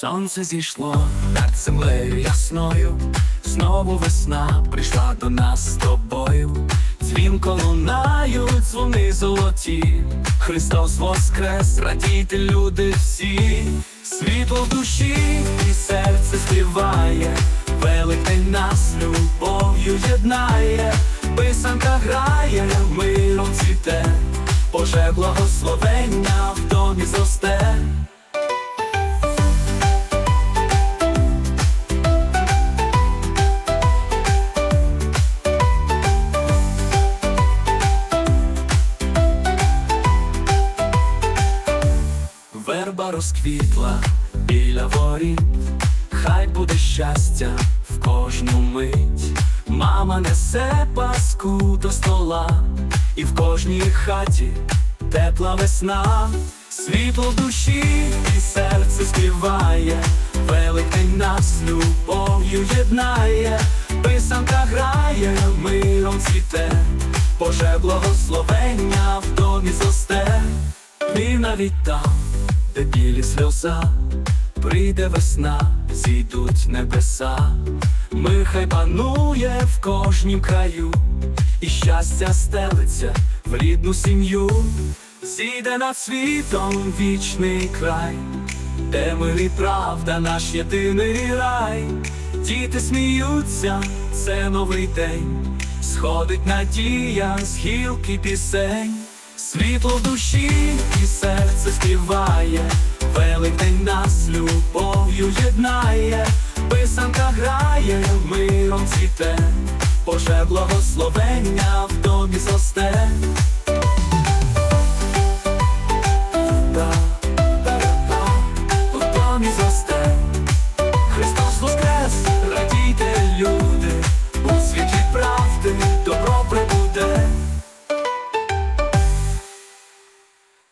Сонце зійшло над землею ясною, знову весна прийшла до нас з тобою. Дзвінко лунають дзвони золоті, Христос воскрес, радійте люди всі, світло в душі і серце співає, Великдень нас любов'ю єднає, писанка грає, миром цвіте, Боже благословення Верба розквітла біля воріт, хай буде щастя в кожну мить. Мама несе паску до стола, і в кожній хаті тепла весна, світло душі і серце співає, Великдень нас любов'ю єднає, писанка грає, миром цвіте, Боже благословення в домі зросте. І навіть там, де білі сльоза, прийде весна, зійдуть небеса, Мир хай панує в кожнім краю, і щастя стелиться в рідну сім'ю, зійде над світом вічний край, де мир і правда наш єдиний рай, діти сміються, це новий день, сходить надія з гілки пісень. Світло в душі і серце співає, Великдень нас любов'ю єднає, писанка грає, миром цвіте, Боже благословення в домі зросте,